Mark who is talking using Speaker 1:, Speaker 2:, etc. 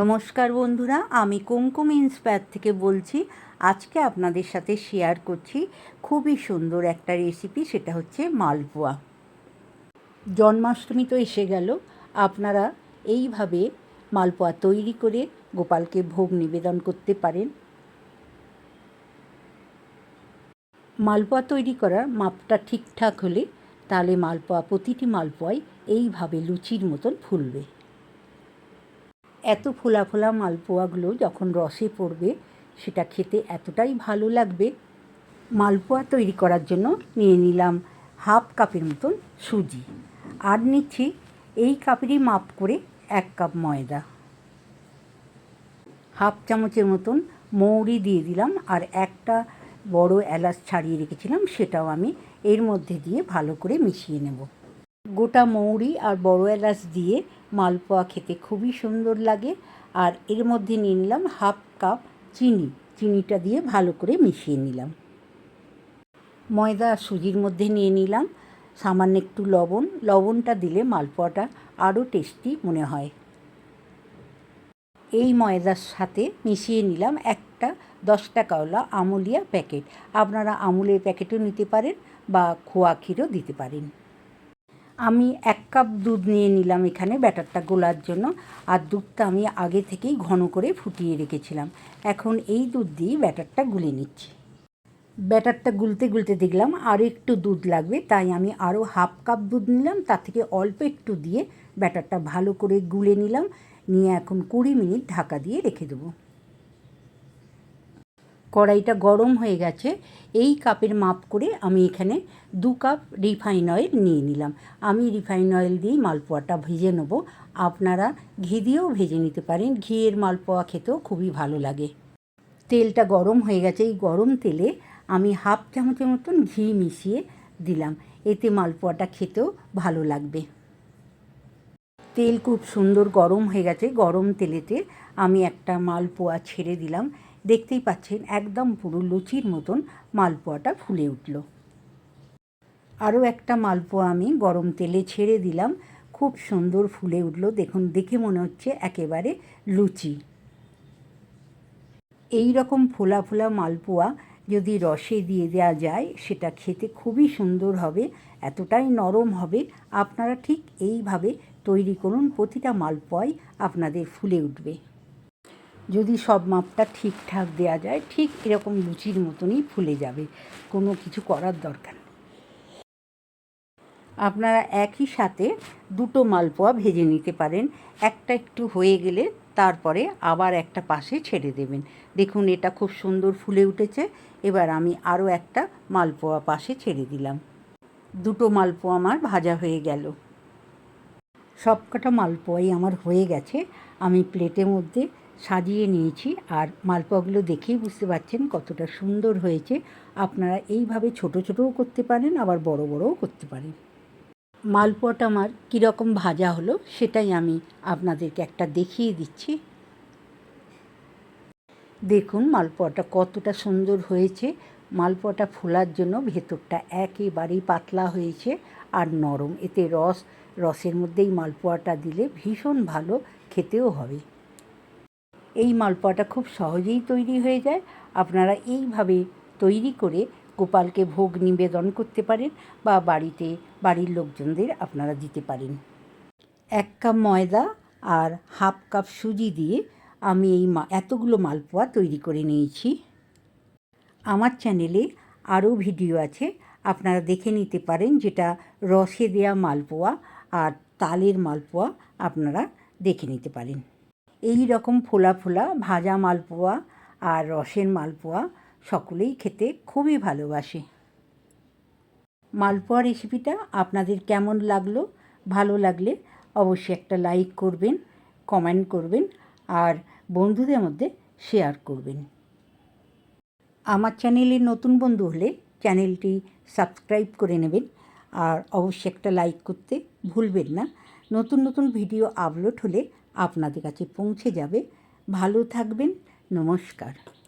Speaker 1: নমস্কার বন্ধুরা, আমি কুমকুম ইন্সপায়ার থেকে বলছি, আজকে আপনাদের সাথে শেয়ার করছি খুবই সুন্দর একটা রেসিপি সেটা হচ্ছে মালপোয়া। জন্মাষ্টমী তো এসে গেল, আপনারা এইভাবে মালপোয়া তৈরি করে গোপালকে ভোগ নিবেদন করতে পারেন। মালপোয়া তৈরি করার মাপটা ঠিকঠাক হলে তাহলে মালপোয়া, প্রতিটি মালপোয়াই এইভাবে লুচির মতন ফুলবে। এত ফোলা ফোলা মালপোয়াগুলো যখন রসে পড়বে, সেটা খেতে এতটাই ভালো লাগবে। মালপোয়া তৈরি করার জন্য নিয়ে নিলাম হাফ কাপের মতন সুজি। আর নিচ্ছি এই কাপেরই মাপ করে এক কাপ ময়দা। হাফ চামচের মতন মৌরি দিয়ে দিলাম আর একটা বড় এলাচ ছাড়িয়ে রেখেছিলাম, সেটাও আমি এর মধ্যে দিয়ে ভালো করে মিশিয়ে নেব। গোটা মৌরি আর বড় এলাচ দিয়ে মালপোয়া খেতে খুবই সুন্দর লাগে। আর এর মধ্যে নিয়ে নিলাম হাফ কাপ চিনি। চিনিটা দিয়ে ভালো করে মিশিয়ে নিলাম। ময়দা সুজির মধ্যে নিয়ে নিলাম সামান্য একটু লবণ। লবণটা দিলে মালপোয়াটা আরও টেস্টি মনে হয়। এই ময়দার সাথে মিশিয়ে নিলাম একটা দশ টাকাওয়ালা আমুলিয়া প্যাকেট। আপনারা আমুলের প্যাকেটও নিতে পারেন বা খোয়া ক্ষীরও দিতে পারেন। আমি এক কাপ দুধ নিয়ে নিলাম এখানে ব্যাটারটা গোলার জন্য, আর দুধটা আমি আগে থেকেই ঘন করে ফুটিয়ে রেখেছিলাম। এখন এই দুধ দিয়ে ব্যাটারটা গুলে নিচ্ছি। ব্যাটারটা গুলতে গুলতে দেখলাম আরও একটু দুধ লাগবে, তাই আমি আরও হাফ কাপ দুধ নিলাম, তার থেকে অল্প একটু দিয়ে ব্যাটারটা ভালো করে গুলে নিলাম, নিয়ে এখন কুড়ি মিনিট ঢাকা দিয়ে রেখে দেবো। কড়াইটা গরম হয়ে গেছে, এই কাপের মাপ করে আমি এখানে দু কাপ রিফাইন অয়েল নিয়ে নিলাম। আমি রিফাইন অয়েল দিয়েই মালপোয়াটা ভেজে নেব। আপনারা ঘি দিয়েও ভেজে নিতে পারেন। ঘিয়ের মালপোয়া খেতেও খুবই ভালো লাগে। তেলটা গরম হয়ে গেছে। এই গরম তেলে আমি হাফ চামচের মতন ঘি মিশিয়ে দিলাম। এতে মালপোয়াটা খেতেও ভালো লাগবে। তেল খুব সুন্দর গরম হয়ে গেছে। গরম তেলেতে আমি একটা মালপোয়া ছেড়ে দিলাম। দেখতেই পাচ্ছেন একদম পুরো লুচির মতন মালপোয়াটা ফুলে উঠল। আরও একটা মালপোয়া আমি গরম তেলে ছেড়ে দিলাম। খুব সুন্দর ফুলে উঠল। দেখুন, দেখে মনে হচ্ছে একেবারে লুচি। এই রকম ফোলা ফোলা মালপোয়া যদি রসে দিয়ে দেওয়া যায়, সেটা খেতে খুবই সুন্দর হবে, এতটাই নরম হবে। আপনারা ঠিক এইভাবে তৈরি করুন, প্রতিটা মালপোয়াই আপনাদের ফুলে উঠবে। যদি সব মাপটা ঠিকঠাক দেওয়া যায়, ঠিক এরকম লুচির মতনই ফুলে যাবে। কোনো কিছু করার দরকার নেই। আপনারা একই সাথে দুটো মালপোয়া ভেজে নিতে পারেন। একটা একটু হয়ে গেলে তারপরে আবার একটা পাশে ছেড়ে দেবেন। দেখুন, এটা খুব সুন্দর ফুলে উঠেছে। এবার আমি আরও একটা মালপোয়া পাশে ছেড়ে দিলাম। দুটো মালপোয়া আমার ভাজা হয়ে গেল। সবকটা মালপোয়াই আমার হয়ে গেছে। আমি প্লেটের মধ্যে সাজিয়ে নিয়েছি আর মালপোয়াগুলো দেখেই বুঝতে পারছেন কতটা সুন্দর হয়েছে। আপনারা এইভাবে ছোট ছোটও করতে পারেন, আবার বড় বড়ও করতে পারেন। মালপোয়াটা আমার কীরকম ভাজা হলো সেটাই আমি আপনাদেরকে একটা দেখিয়ে দিচ্ছি। দেখুন মালপোয়াটা কতটা সুন্দর হয়েছে। মালপোয়াটা ফোলার জন্য ভেতরটা একেবারেই পাতলা হয়েছে আর নরম। এতে রস, রসের মধ্যেই মালপোয়াটা দিলে ভীষণ ভালো খেতেও হবে। এই মালপোয়াটা খুব সহজেই তৈরি হয়ে যায়। আপনারা এইভাবে তৈরি করে গোপালকে ভোগ নিবেদন করতে পারেন বা বাড়িতে, বাড়ির লোকজনদের আপনারা দিতে পারেন। এক কাপ ময়দা আর হাফ কাপ সুজি দিয়ে আমি এই এতগুলো মালপোয়া তৈরি করে নিয়েছি। আমার চ্যানেলে আরও ভিডিও আছে, আপনারা দেখে নিতে পারেন যেটা রসে দেয়া মালপোয়া আর তালের মালপোয়া আপনারা দেখে নিতে পারেন। এই রকম ফোলা ফোলা ভাজা মালপোয়া আর রসের মালপোয়া সকলেই খেতে খুবই ভালোবাসে। মালপোয়া রেসিপিটা আপনাদের কেমন লাগল? ভালো লাগলে অবশ্যই একটা লাইক করবেন কমেন্ট করবেন আর বন্ধুদের মধ্যে শেয়ার করবেন। আমার চ্যানেলে নতুন বন্ধু হলে চ্যানেলটি সাবস্ক্রাইব করে নেবেন আর অবশ্যই একটা লাইক করতে ভুলবেন না। নতুন নতুন ভিডিও আপলোড হলে আপনাদের কাছে পৌঁছে যাবে। ভালো থাকবেন নমস্কার।